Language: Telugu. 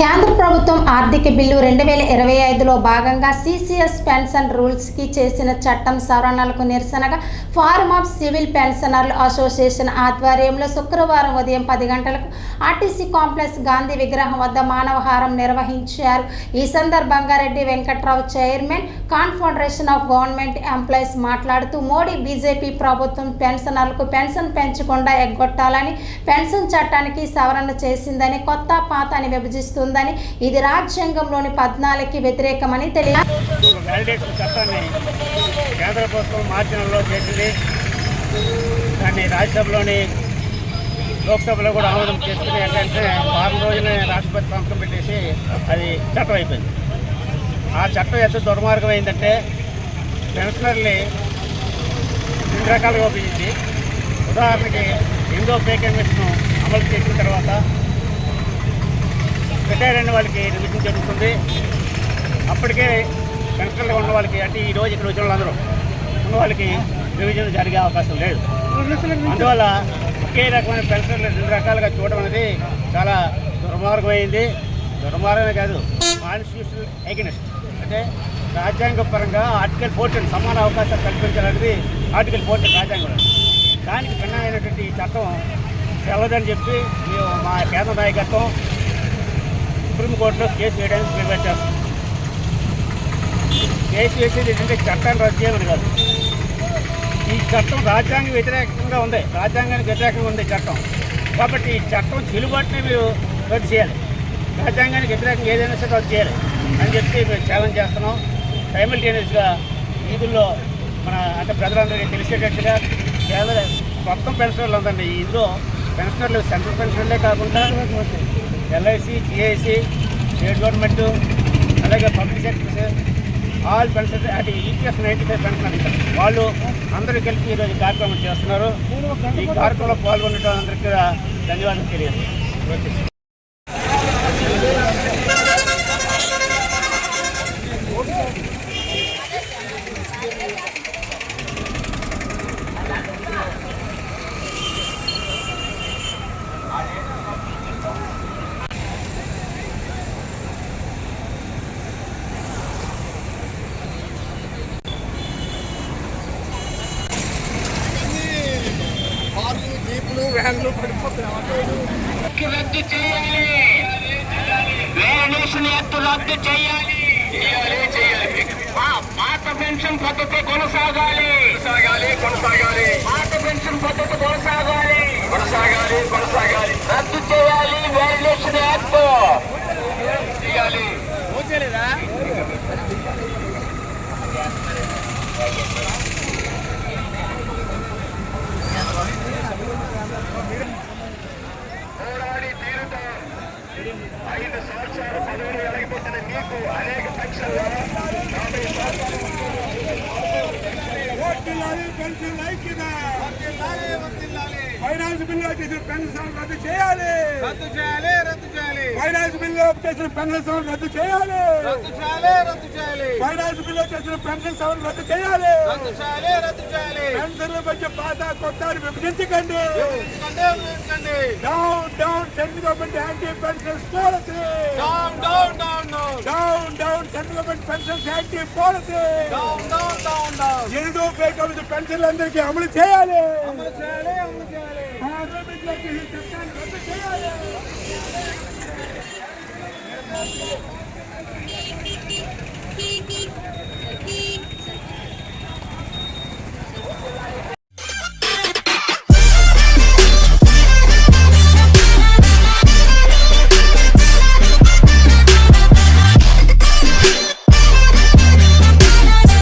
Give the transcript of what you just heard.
కేంద్ర ప్రభుత్వం ఆర్థిక బిల్లు రెండు వేల ఇరవై ఐదులో భాగంగా సిసిఎస్ పెన్షన్ రూల్స్కి చేసిన చట్టం సవరణలకు నిరసనగా ఫారం ఆఫ్ సివిల్ పెన్షనర్లు అసోసియేషన్ ఆధ్వర్యంలో శుక్రవారం ఉదయం పది గంటలకు ఆర్టీసీ కాంప్లెక్స్ గాంధీ విగ్రహం వద్ద మానవహారం నిర్వహించారు. ఈ సందర్భంగా Reddy Venkatrao chairman confederation of government employees మాట్లాడుతూ మోడీ బీజేపీ ప్రభుత్వం పెన్షనర్లకు పెన్షన్ పెంచకుండా ఎగ్గొట్టాలని పెన్షన్ చట్టానికి సవరణ చేసిందని కొత్త పాత అని ఉందని ఇది రాజ్యాంగంలోని పద్నాలుగుకి వ్యతిరేకమని తెలియ కేంద్ర ప్రభుత్వం మార్చినలో చేసింది. దాన్ని రాజ్యసభలోని లోక్సభలో కూడా ఆమోదం చేసుకుని ఏంటంటే వారం రోజులే రాష్ట్రపతి సంతకం పెట్టేసి అది చట్టం అయిపోయింది. ఆ చట్టం ఎంత దుర్మార్గం అయిందంటే పెన్షనర్ని రెండు రకాలుగా ఉపయోగించి. ఉదాహరణకి ఇండో పే కమిషన్ అమలు చేసిన తర్వాత రిటైర్ అయిన వాళ్ళకి రివిజన్ జరుగుతుంది. అప్పటికే పెన్షన్లో ఉన్న వాళ్ళకి అంటే ఈ రోజు ఇక్కడ వచ్చిన వాళ్ళందరూ ఉన్న వాళ్ళకి రివిజన్ జరిగే అవకాశం లేదు. అందువల్ల ఒకే రకమైన పెన్షన్లు రెండు రకాలుగా చూడడం అనేది చాలా దుర్మార్గమైంది. దుర్మార్గమే కాదు కాన్స్టిట్యూషనల్ ఎగనెస్ట్ అంటే రాజ్యాంగ పరంగా ఆర్టికల్ ఫోర్టీన్ సమాన అవకాశాలు కల్పించాలనేది ఆర్టికల్ ఫోర్టీన్ రాజ్యాంగంలో దానికి భిన్నమైనటువంటి ఈ చట్టం సెలదని చెప్పి మేము మా కేంద్ర నాయకత్వం సుప్రీంకోర్టులో కేసు వేయడానికి ప్రిపేర్ చేస్తాం. కేసు వేసేది ఏంటంటే చట్టాన్ని రద్దు చేయమని కాదు. ఈ చట్టం రాజ్యాంగ వ్యతిరేకంగా ఉంది. రాజ్యాంగానికి వ్యతిరేకంగా ఉంది చట్టం. కాబట్టి ఈ చట్టం చెలుబాటుని మీరు రద్దు చేయాలి. రాజ్యాంగానికి వ్యతిరేకంగా ఏదైనా సరే రద్దు చేయాలి అని చెప్పి మేము ఛాలెంజ్ చేస్తున్నాం. సైమిల్టేనియస్గా వీధుల్లో మన అంటే ప్రజలందరికీ తెలిసేటట్టుగా కేంద్ర మొత్తం పెన్షనర్లు ఉందండి. ఇందులో పెన్షనర్లు సెంట్రల్ పెన్షనర్లే కాకుండా ఎల్ఐసి జిఐసి స్టేట్ గవర్నమెంట్ అలాగే పబ్లిక్ సెక్టర్స్ ఆల్ పెన్షన్ అంటే ఈపీఎస్ నైంటీ ఫైవ్ పెన్షన్ అంటారు వాళ్ళు అందరూ కలిపి ఈరోజు కార్యక్రమం చేస్తున్నారు. ఈ కార్యక్రమంలో పాల్గొనడం అందరికీ ధన్యవాదాలు తెలియదు వ్యాన్లు పడిపోతున్నాయి. రద్దు చేయాలి. వేరినేషన్ యాక్ట్ రద్దు చేయాలి. పాత పెన్షన్ పద్ధతి కొనసాగాలి. కొనసాగాలి కొనసాగాలి. పాత పెన్షన్ పద్ధతి కొనసాగాలి. కొనసాగాలి కొనసాగాలి. మీకు అనేక పెన్షన్లు ఫైనాన్స్ బిల్లు వచ్చేసి పెన్షన్ రద్దు చేయాలి. రద్దు చేయాలి రద్దు ఫైనాన్స్ బిల్లు చేసిన పెన్షన్ రద్దు చేయాలి. రద్దు చేయాలి రద్దు చేయాలి. ఫైనాన్స్ బిల్లు చేసిన పెన్షన్ సవరణ రద్దు చేయాలి. రద్దు చేయాలి రద్దు చేయాలి. పెన్షన్ల మధ్య పాత కొత్త విభజించకండి. Down down central government anti pension policy down down down down down down central government pension anti policy down down down ఎనిమిదో పెన్షన్లు అందరికీ అమలు చేయాలి. అమలు చేయాలి అమలు చేయాలి. పార్లమెంట్లో ఈ చట్టాన్ని రద్దు చేయాలి